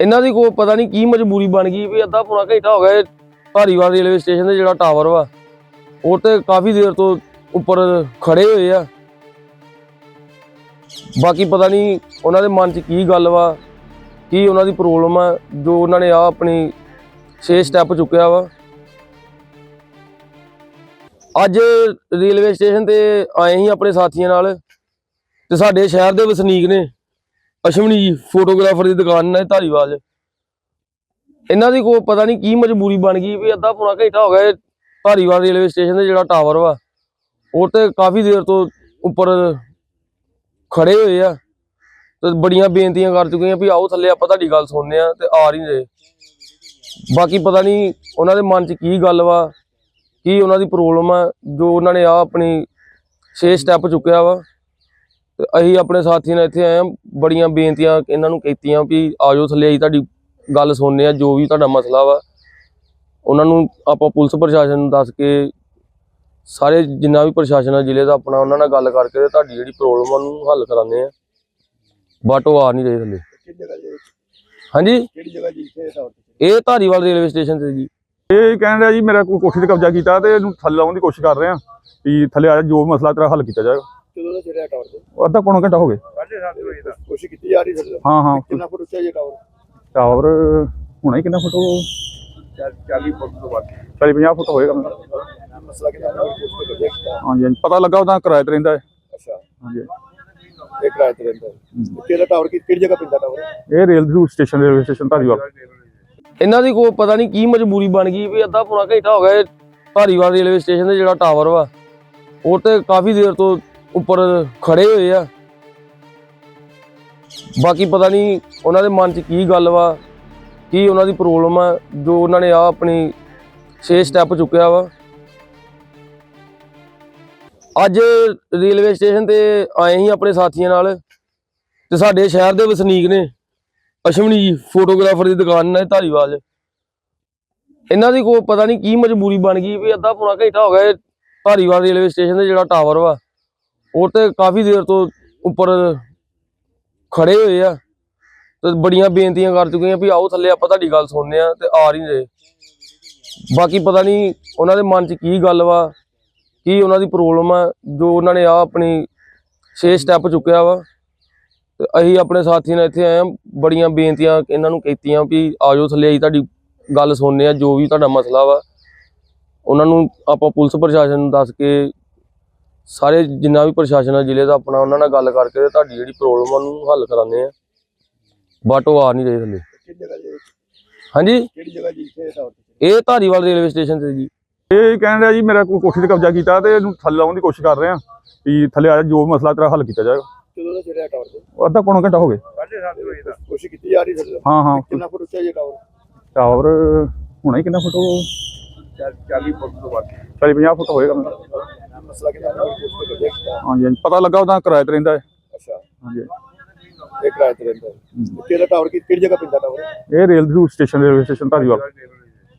ਇਹਨਾਂ ਦੀ ਕੋਈ ਪਤਾ ਨਹੀਂ ਕੀ ਮਜਬੂਰੀ ਬਣ ਗਈ ਵੀ ਅੱਧਾ ਪੌਣਾ ਘੰਟਾ ਹੋ ਗਿਆ ਇਹ ਧਾਰੀਵਾਲ ਰੇਲਵੇ ਸਟੇਸ਼ਨ ਦੇ ਜਿਹੜਾ ਟਾਵਰ ਵਾ, ਉਹ ਤੇ ਕਾਫੀ ਦੇਰ ਤੋਂ ਉੱਪਰ ਖੜੇ ਹੋਏ ਆ। ਬਾਕੀ ਪਤਾ ਨਹੀਂ ਉਹਨਾਂ ਦੇ ਮਨ 'ਚ ਕੀ ਗੱਲ ਵਾ, ਕੀ ਉਹਨਾਂ ਦੀ ਪ੍ਰੋਬਲਮ ਆ, ਜੋ ਉਹਨਾਂ ਨੇ ਆ ਆਪਣੀ 6 ਸਟੈਪ ਚੁੱਕਿਆ ਵਾ। ਅੱਜ ਰੇਲਵੇ ਸਟੇਸ਼ਨ ਤੇ ਆਏ ਹੀ ਆਪਣੇ ਸਾਥੀਆਂ ਨਾਲ ਤੇ ਸਾਡੇ ਸ਼ਹਿਰ ਦੇ ਵਸਨੀਕ ਨੇ। ਅਸ਼ਵਨੀ ਜੀ ਫੋਟੋਗ੍ਰਾਫਰ ਦੀ ਦੁਕਾਨ ਨੇ ਧਾਰੀਵਾਲ। ਇਹਨਾਂ ਦੀ ਕੋਈ ਪਤਾ ਨਹੀਂ ਕੀ ਮਜਬੂਰੀ ਬਣ ਗਈ ਵੀ ਅੱਧਾ ਪੌਣਾ ਘੰਟਾ ਹੋ ਗਿਆ ਧਾਰੀਵਾਲ ਰੇਲਵੇ ਸਟੇਸ਼ਨ ਦੇ ਜਿਹੜਾ ਟਾਵਰ ਵਾ, ਉਹ ਤੇ ਕਾਫੀ ਦੇਰ ਤੋਂ ਉੱਪਰ ਖੜੇ ਹੋਏ ਆ ਤੇ ਬੜੀਆਂ ਬੇਨਤੀਆਂ ਕਰ ਚੁੱਕੇ ਆ ਵੀ ਆਓ ਥੱਲੇ ਆਪਾਂ ਤੁਹਾਡੀ ਗੱਲ ਸੁਣਨੇ ਆ ਤੇ ਆ ਨਹੀਂ ਰਹੇ। ਬਾਕੀ ਪਤਾ ਨਹੀਂ ਉਹਨਾਂ ਦੇ ਮਨ 'ਚ ਕੀ ਗੱਲ ਵਾ, ਕੀ ਉਹਨਾਂ ਦੀ ਪ੍ਰੋਬਲਮ ਆ, ਜੋ ਉਹਨਾਂ ਨੇ ਆ ਆਪਣੀ 6 ਸਟੈਪ ਚੁੱਕਿਆ ਵਾ। ਤੇ ਅਸੀਂ ਆਪਣੇ ਸਾਥੀ ਨਾਲ ਇੱਥੇ ਆਏ ਆ ਬੜੀਆਂ ਬੇਨਤੀਆਂ ਇਹਨਾਂ ਨੂੰ ਕੀਤੀਆਂ ਵੀ ਆਜੋ ਥੱਲੇ ਅਸੀਂ ਤੁਹਾਡੀ ਗੱਲ ਸੁਣਨੇ ਆ ਜੋ ਵੀ ਤੁਹਾਡਾ ਮਸਲਾ ਵਾ। ਉਹਨਾਂ ਨੂੰ ਆਪਾਂ ਪੁਲਿਸ ਪ੍ਰਸ਼ਾਸਨ ਨੂੰ ਦੱਸ ਕੇ ਸਾਰੇ ਜਿੰਨਾ ਵੀ ਪ੍ਰਸ਼ਾਸਨ ਆ ਜ਼ਿਲ੍ਹੇ ਦਾ ਆਪਣਾ ਉਹਨਾਂ ਨਾਲ ਗੱਲ ਕਰਕੇ ਤੇ ਤੁਹਾਡੀ ਜਿਹੜੀ ਪ੍ਰੋਬਲਮ ਉਹਨੂੰ ਹੱਲ ਕਰਾਉਂਦੇ ਆ ਬਟ ਉਹ ਆ ਨਹੀਂ ਰਹੇ ਥੱਲੇ। ਹਾਂਜੀ? ਕਿਹੜੀ ਜਗ੍ਹਾ ਜੀ? ਇਹ ਧਾਰੀਵਾਲ ਰੇਲਵੇ ਸਟੇਸ਼ਨ ਤੇ ਜੀ। ਇਹ ਕਹਿਣ ਰਿਹਾ ਜੀ ਮੇਰਾ ਕੋਈ ਕੋਠੀ ਤੇ ਕਬਜ਼ਾ ਕੀਤਾ ਤੇ ਇਹਨੂੰ ਥੱਲੇ ਆਉਣ ਦੀ ਕੋਸ਼ਿਸ਼ ਕਰ ਰਹੇ ਆ ਵੀ ਥੱਲੇ ਆ ਜਾ ਜੋ ਮਸਲਾ ਤੇਰਾ ਹੱਲ ਕੀਤਾ ਜਾਏਗਾ। ਕਦੋਂ ਦਾ ਚੜਿਆ ਟਾਵਰ ਤੇ? ਅੱਧਾ ਪੌਣਾ ਘੰਟਾ ਹੋ ਗਿਆ। 7:30 ਵਜੇ ਦਾ। ਕੋਸ਼ਿਸ਼ ਕੀਤੀ ਜਾ ਰਹੀ ਸਰ ਹਾਂ ਹਾਂ। ਕਿੰਨਾ ਫੁੱਟ ਉੱਚਾ ਜੀ ਟਾਵਰ ਟਾਵਰ ਹੋਣਾ ਹੀ ਕਿੰਨਾ ਫੁੱਟ ਉਹ 40 ਫੁੱਟ ਤੋਂ ਵੱਧ। 40 50 ਫੁੱਟ ਹੋਏਗਾ। ਮਸਲਾ ਕਿੰਨਾ ਹਾਂਜੀ ਹਾਂਜੀ। ਪਤਾ ਲੱਗਾ ਉਹਦਾ ਕਿਰਾਏ ਤੇ ਰਹਿੰਦਾ ਹੈ। ਅੱਛਾ। ਹਾਂਜੀ। ਇਹ ਕਿਰਾਏ ਤੇ ਰਹਿੰਦਾ ਹੈ। ਕਿਹੜਾ ਟਾਵਰ ਕਿ- ਕਿਹੜੀ ਜਗ੍ਹਾ ਪੈਂਦਾ ਟਾਵਰ ਇਹ ਰੇਲ ਦੀ ਸਟੇਸ਼ਨ ਰੇਲਵੇ ਸਟੇਸ਼ਨ ਧਾਰੀਵਾਲ। ਇਹਨਾਂ ਦੀ ਕੋਈ ਪਤਾ ਨਹੀਂ ਕੀ ਮਜਬੂਰੀ ਬਣ ਗਈ ਵੀ ਅੱਧਾ ਪੌਣਾ ਘੰਟਾ ਹੋ ਗਿਆ ਧਾਰੀਵਾਲ ਰੇਲਵੇ ਸਟੇਸ਼ਨ ਦੇ ਜਿਹੜਾ ਟਾਵਰ ਵਾ ਉਹ ਤੇ ਕਾਫੀ ਦੇਰ ਤੋਂ ਉੱਪਰ ਖੜੇ ਹੋਏ ਆ। ਬਾਕੀ ਪਤਾ ਨਹੀਂ ਉਹਨਾਂ ਦੇ ਮਨ 'ਚ ਕੀ ਗੱਲ ਵਾ, ਕੀ ਉਹਨਾਂ ਦੀ ਪ੍ਰੋਬਲਮ ਆ, ਜੋ ਉਹਨਾਂ ਨੇ ਆ ਆਪਣੀ 6 ਸਟੈਪ ਚੁੱਕਿਆ ਵਾ। ਅੱਜ ਰੇਲਵੇ ਸਟੇਸ਼ਨ ਤੇ ਆਏ ਹੀ ਆਪਣੇ ਸਾਥੀਆਂ ਨਾਲ ਤੇ ਸਾਡੇ ਸ਼ਹਿਰ ਦੇ ਵਸਨੀਕ ਨੇ, ਅਸ਼ਵਨੀ ਜੀ ਫੋਟੋਗ੍ਰਾਫਰ ਦੀ ਦੁਕਾਨ ਨੇ ਧਾਰੀਵਾਲ। ਇਹਨਾਂ ਦੀ ਕੋਈ ਪਤਾ ਨਹੀਂ ਕੀ ਮਜਬੂਰੀ ਬਣ ਗਈ ਵੀ ਅੱਧਾ ਪੌਣਾ ਘੰਟਾ ਹੋ ਗਿਆ ਧਾਰੀਵਾਲ ਰੇਲਵੇ ਸਟੇਸ਼ਨ ਦੇ ਜਿਹੜਾ ਟਾਵਰ ਵਾ। ਉਹ ਤੇ ਕਾਫੀ ਦੇਰ ਤੋਂ ਉੱਪਰ ਖੜੇ ਹੋਏ ਆ ਤੇ ਬੜੀਆਂ ਬੇਨਤੀਆਂ ਕਰ ਚੁੱਕੇ ਆ ਵੀ ਆਓ ਥੱਲੇ ਆਪਾਂ ਤੁਹਾਡੀ ਗੱਲ ਸੁਣਨੇ ਆ ਤੇ ਆ ਨਹੀਂ ਰਹੇ। ਬਾਕੀ ਪਤਾ ਨਹੀਂ ਉਹਨਾਂ ਦੇ ਮਨ 'ਚ ਕੀ ਗੱਲ ਵਾ, ਕੀ ਉਹਨਾਂ ਦੀ ਪ੍ਰੋਬਲਮ ਆ, ਜੋ ਉਹਨਾਂ ਨੇ ਆ ਆਪਣੀ 6 ਸਟੈਪ ਚੁੱਕਿਆ ਵਾ। ਤੇ ਅਸੀਂ ਆਪਣੇ ਸਾਥੀ ਨਾਲ ਇੱਥੇ ਆਏ ਆ, ਬੜੀਆਂ ਬੇਨਤੀਆਂ ਇਹਨਾਂ ਨੂੰ ਕੀਤੀਆਂ ਵੀ ਆਜੋ ਥੱਲੇ ਅਸੀਂ ਤੁਹਾਡੀ ਗੱਲ ਸੁਣਨੇ ਆ, ਜੋ ਵੀ ਤੁਹਾਡਾ ਮਸਲਾ ਵਾ। ਉਹਨਾਂ ਨੂੰ ਆਪਾਂ ਪੁਲਿਸ ਪ੍ਰਸ਼ਾਸਨ ਨੂੰ ਦੱਸ ਕੇ ਸਾਰੇ ਜਿੰਨਾ ਵੀ ਪ੍ਰਸ਼ਾਸਨ ਆ ਜ਼ਿਲ੍ਹੇ ਦਾ ਆਪਣਾ ਉਹਨਾਂ ਨਾਲ ਗੱਲ ਕਰਕੇ ਤੇ ਤੁਹਾਡੀ ਜਿਹੜੀ ਪ੍ਰੋਬਲਮ ਉਹਨੂੰ ਹੱਲ ਕਰਾਉਂਦੇ ਆ। ਬਟ ਉਹ ਆ ਨਹੀਂ ਰਹੇ ਥੱਲੇ ਹਾਂਜੀ? ਕਿਹੜੀ ਜਗ੍ਹਾ ਜੀ? ਇਹ ਧਾਰੀਵਾਲ ਰੇਲਵੇ ਸਟੇਸ਼ਨ ਤੇ ਜੀ। ਇਹ ਕਹਿਣ ਰਿਹਾ ਜੀ ਮੇਰਾ ਕੋਈ ਕੋਠੀ ਤੇ ਕਬਜ਼ਾ ਕੀਤਾ ਤੇ ਇਹਨੂੰ ਥੱਲੇ ਆਉਣ ਦੀ ਕੋਸ਼ਿਸ਼ ਕਰ ਰਹੇ। ਆ ਵੀ ਥੱਲੇ ਆ ਜਾ ਮਸਲਾ ਤੇਰਾ ਹੱਲ ਕੀਤਾ ਜਾਏਗਾ। ਕਦੋਂ ਦਾ ਚੜਿਆ ਟਾਵਰ ਤੇ? ਉਹ ਅੱਧਾ ਪੌਣਾ ਘੰਟਾ ਹੋ ਗਿਆ 7:30 ਵਜੇ ਦਾ। ਕੋਸ਼ਿਸ਼ ਕੀਤੀ ਜਾ ਰਹੀ ਸਰ। ਹਾਂ ਹਾਂ। ਕਿੰਨਾ ਫੁੱਟ ਉੱਚਾ ਜੀ ਟਾਵਰ ਟਾਵਰ ਹੋਣਾ ਹੀ ਕਿੰਨਾ ਫੁੱਟ ਉਹ 40 ਫੁੱਟ ਤੋਂ ਵੱਧ। 40 50 ਫੁੱਟ ਹੋਏਗਾ। ਮਸਲਾ ਹਾਂਜੀ ਹਾਂਜੀ। ਪਤਾ ਲੱਗਾ ਉਹਦਾ ਕਿਰਾਏ ਤੇ ਰਹਿੰਦਾ ਹੈ। ਅੱਛਾ। ਹਾਂਜੀ। ਇਹ ਕਿਰਾਏ ਤੇ ਰਹਿੰਦਾ ਹੈ। ਕਿਹੜਾ ਟਾਵਰ ਕਿਹੜੀ ਜਗ੍ਹਾ ਪੈਂਦਾ ਟਾਵਰ ਇਹ ਰੇਲ ਦੀ ਸਟੇਸ਼ਨ ਰੇਲਵੇ ਸਟੇਸ਼ਨ ਧਾਰੀਵਾਲ।